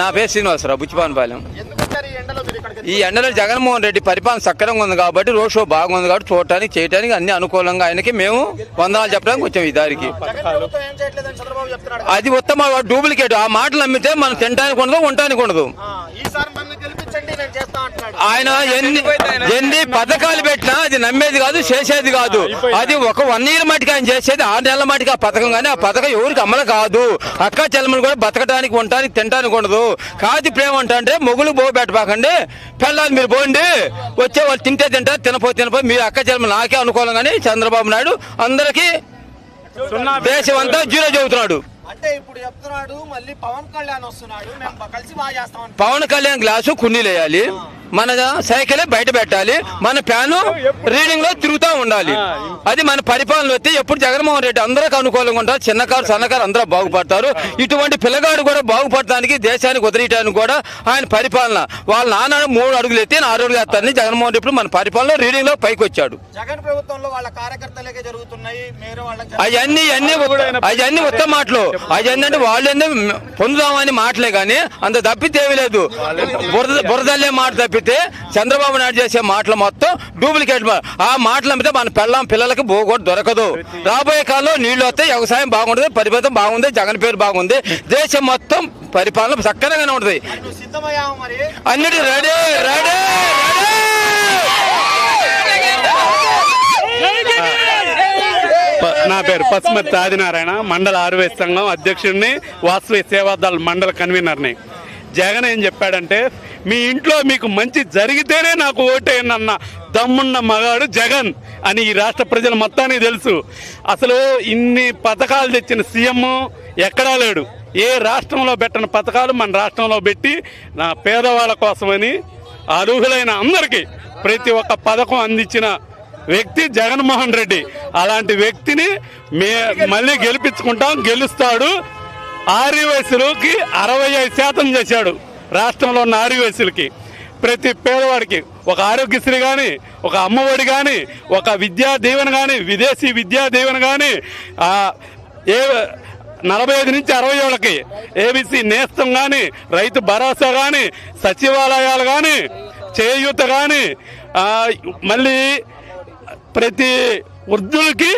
నా పేరు శ్రీనివాసరావు బుచ్చిపానపాలెం. ఈ ఎండలో జగన్మోహన్ రెడ్డి పరిపాలన సక్రమంగా ఉంది కాబట్టి రోడ్ షో బాగుంది కాబట్టి చూడటానికి చేయడానికి అన్ని అనుకూలంగా ఆయనకి మేము వందనాలు చెప్పడానికి వచ్చాం ఈ దారికి. అది ఉత్తమ డూప్లికేట్. ఆ మాటలు నమ్మితే మనం తినడానికి ఉండదు ఉండటానికి ఉండదు. ఆయన ఎన్ని ఎన్ని పథకాలు పెట్టినా అది నమ్మేది కాదు చేసేది కాదు. అది ఒక వన్ ఇయర్ మటుకు ఆయన చేసేది ఆరు నెలల మటుకు ఆ పథకం కానీ ఆ పథకం ఎవరికి అమలు కాదు. అక్క చెల్లెమ్మలు కూడా బతకడానికి ఉండటానికి తినడానికి ఉండదు. కాదు ప్రేమ అంటే మొగులు బో పెట్టబాకండి పిల్లలు మీరు పోండి వచ్చే వాళ్ళు తింటే తింటారు తినపో తినపో మీ అక్క చెల్లెమ్మలు నాకే అనుకూలంగానే చంద్రబాబు నాయుడు అందరికీ దేశం అంతా జీరో చెబుతున్నాడు. అంటే ఇప్పుడు చెప్తున్నాడు మళ్ళీ పవన్ కళ్యాణ్ వస్తున్నాడు మేము కలిసి బాగా చేస్తాం పవన్ కళ్యాణ్ గ్లాసు కుండీలు వేయాలి. మన సైకిలే బయట పెట్టాలి. మన ఫ్యాను రీడింగ్లో తిరుగుతూ ఉండాలి. అది మన పరిపాలన వస్తే ఎప్పుడు జగన్మోహన్ రెడ్డి అందరికి అనుకూలంగా ఉంటారు. చిన్నకారు సన్నకారు అందరూ బాగుపడతారు. ఇటువంటి పిల్లగాడు కూడా బాగుపడటానికి దేశానికి వదిలేయడానికి కూడా ఆయన పరిపాలన. వాళ్ళ నాన్న మూడు అడుగులు ఎత్తి ఆరు అడుగులు ఎత్తారని జగన్మోహన్ రెడ్డి ఇప్పుడు మన పరిపాలన రీడింగ్లో పైకి వచ్చాడు. జగన్ ప్రభుత్వంలో వాళ్ళ కార్యకర్తలకే జరుగుతున్నాయి. మీరు వాళ్ళకి అవన్నీ అన్ని అవన్నీ ఉత్తమ మాటలు. అవన్నీ అంటే వాళ్ళు పొందుదామని మాటలే కానీ అంత తప్పితే లేదు. బురద బురదల్లే మాట తప్పితే చంద్రబాబు నాయుడు చేసే మాటలు మొత్తం డూప్లికేట్ ఆ మాటలు అమ్మితే మన పెళ్ళం పిల్లలకి బోగొట్టు దొరకదు. రాబోయే కాలంలో నీళ్ళు వస్తే వ్యవసాయం బాగుంటుంది పరిమితం బాగుంది జగన్ పేరు బాగుంది. దేశం మొత్తం పరిపాలన సక్కరంగానే ఉంటుంది. అన్నిటి రెడీ రెడీ నా పేరు పసుమతి ఆదినారాయణ మండల ఆరువేస్ సంఘం అధ్యక్షుడిని వాసవి సేవాదాల మండల కన్వీనర్ని. జగన్ ఏం చెప్పాడంటే మీ ఇంట్లో మీకు మంచి జరిగితేనే నాకు ఓటేనన్న దమ్మున్న మగాడు జగన్ అని ఈ రాష్ట్ర ప్రజల మొత్తానికి తెలుసు. అసలు ఇన్ని పథకాలు తెచ్చిన సీఎం ఎక్కడా లేడు. ఏ రాష్ట్రంలో పెట్టని పథకాలు మన రాష్ట్రంలో పెట్టి నా పేదవాళ్ళ కోసమని అర్హులైన అందరికీ ప్రతి ఒక్క పథకం అందించిన వ్యక్తి జగన్మోహన్ రెడ్డి. అలాంటి వ్యక్తిని మే మళ్ళీ గెలిపించుకుంటాం గెలుస్తాడు. ఆర్యవయసులకి అరవై ఐదు శాతం చేశాడు. రాష్ట్రంలో ఉన్న ఆదివాసులకి ప్రతి పేదవాడికి ఒక ఆరోగ్యశ్రీ కానీ ఒక అమ్మఒడి కానీ ఒక విద్యా దీవెన కానీ విదేశీ విద్యా దీవెన కానీ ఏ నలభై ఐదు నుంచి అరవై ఏళ్ళకి ఏబీసీ నేస్తం కానీ రైతు భరోసా కానీ సచివాలయాలు కానీ చేయూత కానీ మళ్ళీ ప్రతి వృద్ధులకి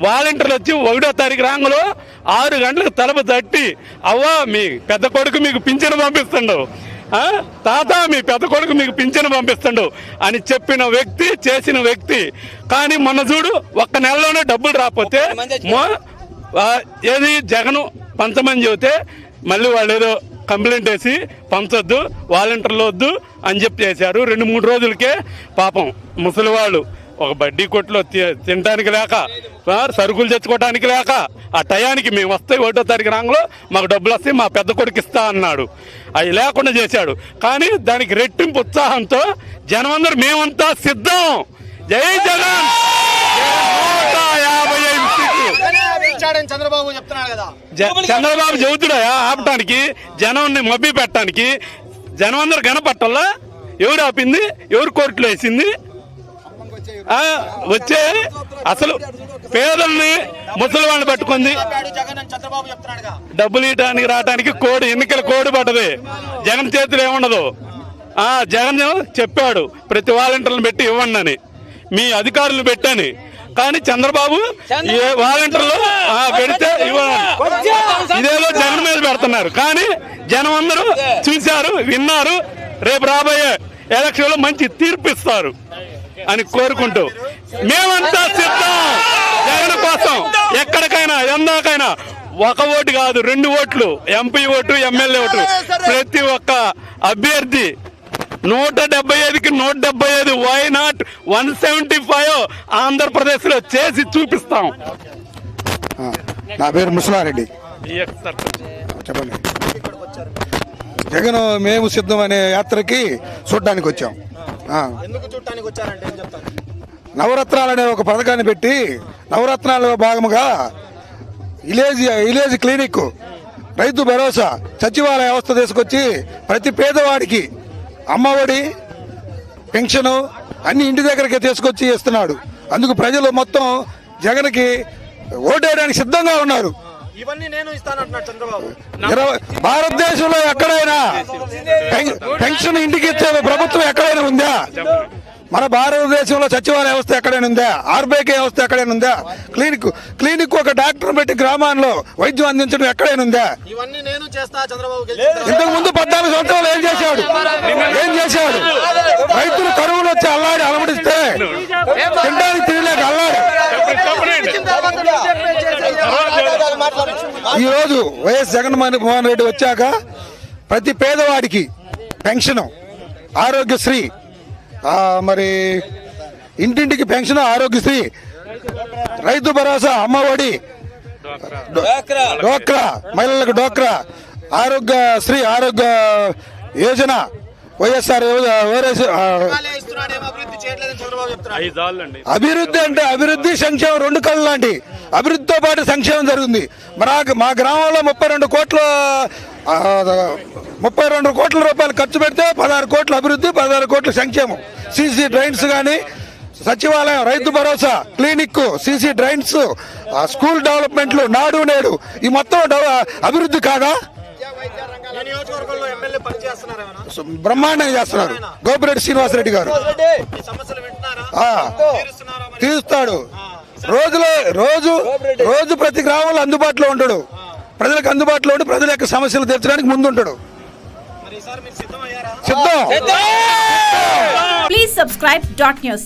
వాలంటీర్లు వచ్చి ఒకటో తారీఖు రాంగులో ఆరు గంటలకు తలపు తట్టి అవ్వా మీ పెద్ద కొడుకు మీకు పింఛను పంపిస్తుండు. ఆ? తాత మీ పెద్ద కొడుకు మీకు పింఛను పంపిస్తుండు. అని చెప్పిన వ్యక్తి చేసిన వ్యక్తి. కానీ మొన్న చూడు ఒక్క నెలలోనే డబ్బులు రాకపోతే ఏది? జగను పంచమని చెబితే మళ్ళీ వాళ్ళు ఏదో కంప్లైంట్ వేసి పంచొద్దు వాలంటీర్లు వద్దు అని చెప్పి చేశారు. రెండు మూడు రోజులకే పాపం ముసలి వాళ్ళు ఒక బడ్డీ కొట్లో తి- తినడానికి లేక ఆ, సరుకులు తెచ్చుకోవడానికి లేక ఆ టయానికి మేము వస్తే ఒకటో తారీఖు రాంగ్లో మాకు డబ్బులు వస్తే మా పెద్ద కొడుకు ఇస్తా అన్నాడు. అవి లేకుండా చేశాడు. కానీ దానికి రెట్టింపు ఉత్సాహంతో జనమందరూ మేమంతా సిద్ధం. జై జగన్! యాభై ఐదు చంద్రబాబు చెప్తున్నాడు కదా చంద్రబాబు చెబుతున్నా ఆపటానికి జనం మబ్బి పెట్టడానికి జనం అందరు కనపట్టాలా ఎవరు ఆపింది? ఎవరు కోర్టులో వేసింది? వచ్చే అసలు పేదల్ని ముసలి పట్టుకుంది. డబ్బులు ఇవ్వడానికి రావడానికి కోడి ఎన్నికల కోడి పడ్డది. జగన్ చేతులు ఏముండదు. ఆ జగన్ చెప్పాడు ప్రతి వాలంటీర్లను పెట్టి ఇవ్వండి అని. మీ అధికారులు పెట్టని. కానీ చంద్రబాబు ఏ వాలంటీర్లు ఆ, పెడితే ఇవ్వాలి ఇదేదో జగన్ మీద పెడుతున్నారు. కానీ జనం అందరూ చూశారు విన్నారు రేపు రాబోయే ఎలక్షన్లో మంచి తీర్పు ఇస్తారు. అని కోరుకుంటూ మేమంతా సిద్ధం. జగన్ కోసం ఎక్కడికైనా ఎందాకైనా ఒక ఓటు కాదు రెండు ఓట్లు ఎంపీ ఓటు ఎమ్మెల్యే ఓటు. ప్రతి ఒక్క అభ్యర్థి నూట డెబ్బై ఐదుకి నూట డెబ్బై ఐదు why not one seventy five ఆంధ్రప్రదేశ్లో చేసి చూపిస్తాం. నా పేరు ముసలారెడ్డి. చెప్పండి. జగన్ మేము సిద్ధం అనే యాత్రకి చూడడానికి వచ్చాం. ఎందుకు చుట్టానికి వచ్చారంటే ఏం చెప్తాను నవరత్నాలు అనే ఒక పథకాన్ని పెట్టి నవరత్నాల్లో భాగముగా village village clinic Rythu Bharosa సచివాలయ వ్యవస్థ తీసుకొచ్చి ప్రతి పేదవాడికి అమ్మఒడి పెన్షను అన్ని ఇంటి దగ్గరికి తీసుకొచ్చి ఇస్తున్నాడు. అందుకు ప్రజలు మొత్తం జగన్కి ఓటేయడానికి సిద్ధంగా ఉన్నారు. ఇవన్నీ నేను ఇస్తానంటున్నాడు చంద్రబాబు. భారతదేశంలో ఎక్కడైనా పెన్- పెన్షన్ ఇంటికి ఇచ్చే ప్రభుత్వం ఎక్కడైనా ఉందా? మన భారతదేశంలో సచివాలయ వ్యవస్థ ఎక్కడైనా ఉందా? ఆర్బీకే వ్యవస్థ ఎక్కడైనా ఉందా? క్లినిక్ క్లినిక్ ఒక డాక్టర్ పెట్టి గ్రామాల్లో వైద్యం అందించడం ఎక్కడైనా ఉందా? ఇవన్నీ నేను చేస్తా చంద్రబాబు. ఇంతకు ముందు పద్నాలుగు సంవత్సరాలు ఏం చేశాడు? ఏం చేశాడు? రైతులు కరువులు వచ్చి అల్లాడి అలమడిస్తే తినడానికి తినలేక అల్లాడు. ఈ రోజు వైఎస్ జగన్మోహన్ మోహన్ రెడ్డి వచ్చాక ప్రతి పేదవాడికి పెన్షన్ ఆరోగ్యశ్రీ మరి ఇంటింటికి పెన్షన్ ఆరోగ్యశ్రీ రైతు భరోసా అమ్మఒడి డోక్రా. మహిళలకు డోక్రా ఆరోగ్య శ్రీ ఆరోగ్య యోజన వైఎస్ఆర్ అభివృద్ధి అంటే అభివృద్ధి సంక్షేమం రెండు కళ్ళు లాంటి. అభివృద్ధితో పాటు సంక్షేమం జరుగుతుంది. మా మా గ్రామంలో ముప్పై రెండు కోట్ల ముప్పై రెండు కోట్ల రూపాయలు ఖర్చు పెడితే పదహారు కోట్ల అభివృద్ధి పదహారు కోట్ల సంక్షేమం. సీసీ డ్రైన్స్ కానీ సచివాలయం Rythu Bharosa clinic CC drains school డెవలప్మెంట్లు Nadu Nedu. ఈ మొత్తం అభివృద్ధి కాదా? బ్రహ్మాండంగా చేస్తున్నారు. గోపిరెడ్డి శ్రీనివాసరెడ్డి గారు? తీరుస్తాడు. రోజులో రోజు రోజు ప్రతి గ్రామంలో అందుబాటులో ఉంటాడు. ప్రజలకు అందుబాటులో ఉండి ప్రజల యొక్క సమస్యలు తీర్చడానికి ముందుంటాడు. మరి ఈసారి మీరు సిద్ధమయ్యారా? సిద్ధం. Please subscribe dot news.